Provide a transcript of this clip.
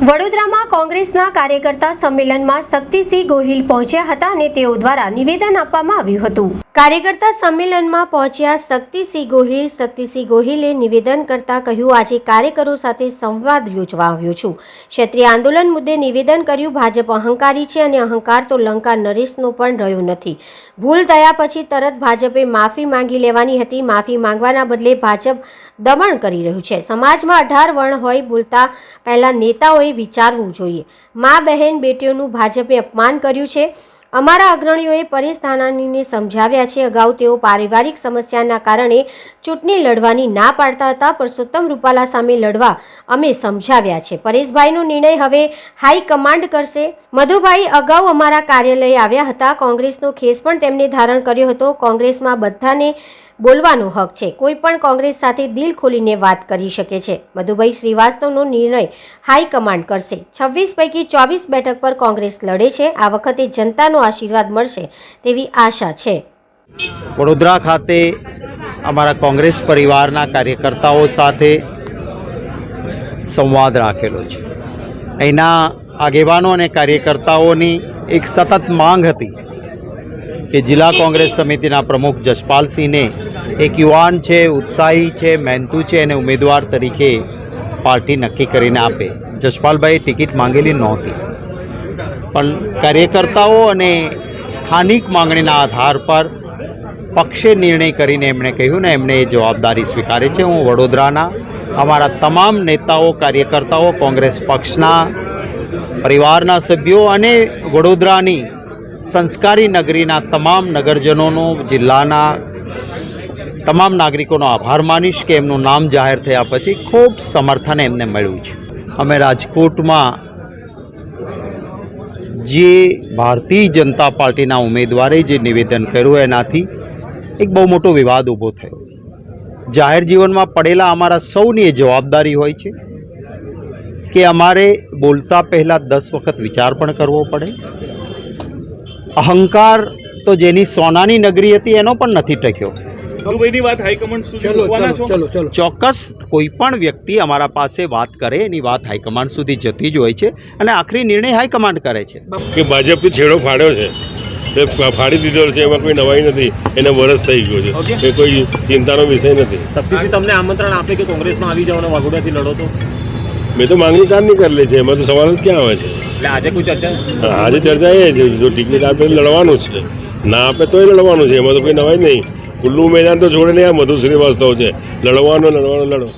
વડોદરામાં કોંગ્રેસના કાર્યકર્તા સંમેલનમાં શક્તિસિંહ ગોહિલ પહોંચ્યા હતા અને તેઓ દ્વારા નિવેદન આપવામાં આવ્યું હતું. કાર્યકર્તા સંમેલનમાં પહોંચ્યા શક્તિસિંહ ગોહિલ. શક્તિસિંહ ગોહિલે નિવેદન કરતા કહ્યું, આજે કાર્યકરો સાથે સંવાદ યોજવા આવ્યો છું. ક્ષત્રિય આંદોલન મુદ્દે નિવેદન કર્યું, ભાજપ અહંકારી છે અને અહંકાર તો લંકા નરેશનો પણ રહ્યો નથી. ભૂલ થયા પછી તરત ભાજપે માફી માંગી લેવાની હતી. માફી માંગવાના બદલે ભાજપ દમણ કરી રહ્યું છે. સમાજમાં અઢાર વર્ણ હોય બોલતા પહેલા નેતાઓએ વિચારવું જોઈએ. મા બહેન બેટીઓનું ભાજપે અપમાન કર્યું છે. અમારા અગ્રણીઓએ પરેશ ધાનાણીને સમજાવ્યા છે. અગાઉ તેઓ પારિવારિક સમસ્યાના કારણે ચૂંટણી લડવાની ના પાડતા હતા. પરસોત્તમ રૂપાલા સામે લડવા અમે સમજાવ્યા છે. પરેશભાઈનો નિર્ણય હવે હાઈકમાન્ડ કરશે. મધુભાઈ અગાઉ અમારા કાર્યાલયે આવ્યા હતા. કોંગ્રેસનો ખેસ પણ તેમણે ધારણ કર્યો હતો. કોંગ્રેસમાં બધાને બોલવાનો હક છે. કોઈ પણ કોંગ્રેસ સાથે દિલ ખોલીને વાત કરી શકે છે. મધુભાઈ શ્રીવાસ્તવનો નિર્ણય હાઈકમાન્ડ કરશે. છવ્વીસ પૈકી ચોવીસ બેઠક પર કોંગ્રેસ લડે છે. આ વખતે જનતાનો આશીર્વાદ મળશે તેવી આશા છે. વડોદરા ખાતે અમારા કોંગ્રેસ પરિવારના કાર્યકર્તાઓ સાથે સંવાદ રાખેલો છે. એના આગેવાનો અને કાર્યકર્તાઓની એક સતત માંગ હતી કે જિલ્લા કોંગ્રેસ સમિતિના પ્રમુખ જશપાલસિંહને એક યુવાન છે, ઉત્સાહી છે, મહેનતુ છે એને ઉમેદવાર તરીકે પાર્ટી નક્કી કરીને આપે. જશપાલભાઈએ ટિકિટ માંગેલી નહોતી. પણ કાર્યકર્તાઓ અને સ્થાનિક માંગણીના આધાર પર પક્ષે નિર્ણય કરીને એમણે કહ્યું ને એમણે એ જવાબદારી સ્વીકારે છે. હું વડોદરાના અમારા તમામ નેતાઓ, કાર્યકર્તાઓ, કોંગ્રેસ પક્ષના પરિવારના સભ્યો અને વડોદરાની સંસ્કારી નગરીના તમામ નગરજનોનો, જિલ્લાના તમામ નાગરિકોનો આભાર માનીશ કે એમનું નામ જાહેર થયા પછી ખૂબ સમર્થન એમને મળ્યું છે. અમે રાજકોટમાં જે ભારતીય જનતા પાર્ટીના ઉમેદવારે જે નિવેદન કર્યું એનાથી એક બહુ મોટો વિવાદ ઊભો થયો. જાહેર જીવનમાં પડેલા અમારા સૌની એ જવાબદારી હોય છે કે અમારે બોલતા પહેલાં દસ વખત વિચાર પણ કરવો પડે. અહંકાર તો જેની સોનાની નગરી હતી એનો પણ નથી ટક્યો. મધુભાઈની વાત હાઈકમાન્ડ સુધી મૂકવાના છો? ચોક્કસ કોઈ પણ વ્યક્તિ અમારા પાસે વાત કરે એની વાત હાઈકમાન્ડ સુધી જતી જ હોય છે અને આખરી નિર્ણય હાઈકમાન્ડ કરે છે. કે ભાજપ છેડો ફાડ્યો છે તે ફાડી દીધો છે એમાં કોઈ નવાઈ નથી એને વરસ થઈ ગયો છે. એ કોઈ ચિંતાનો વિષય નથી. શક્તિસિંહ તમને આમંત્રણ આપે કે કોંગ્રેસમાં આવી જાઓ અને વાઘોડિયાથી લડો તો? મેં તો માંગણી કારની કરેલી છે એમાં તો સવાલ જ ક્યાં આવે છે? આજે કોઈ ચર્ચા આજે ચર્ચા એ છે જો ટિકિટ આપે લડવાનું છે. ના આપે તોય લડવાનું છે એમાં તો કોઈ નવાઈ નહીં. ખુલ્લું મેદાન તો છોડે નહીં આ મધુ શ્રીવાસ્તવ છે. લડવાનો લડવાનો લડો.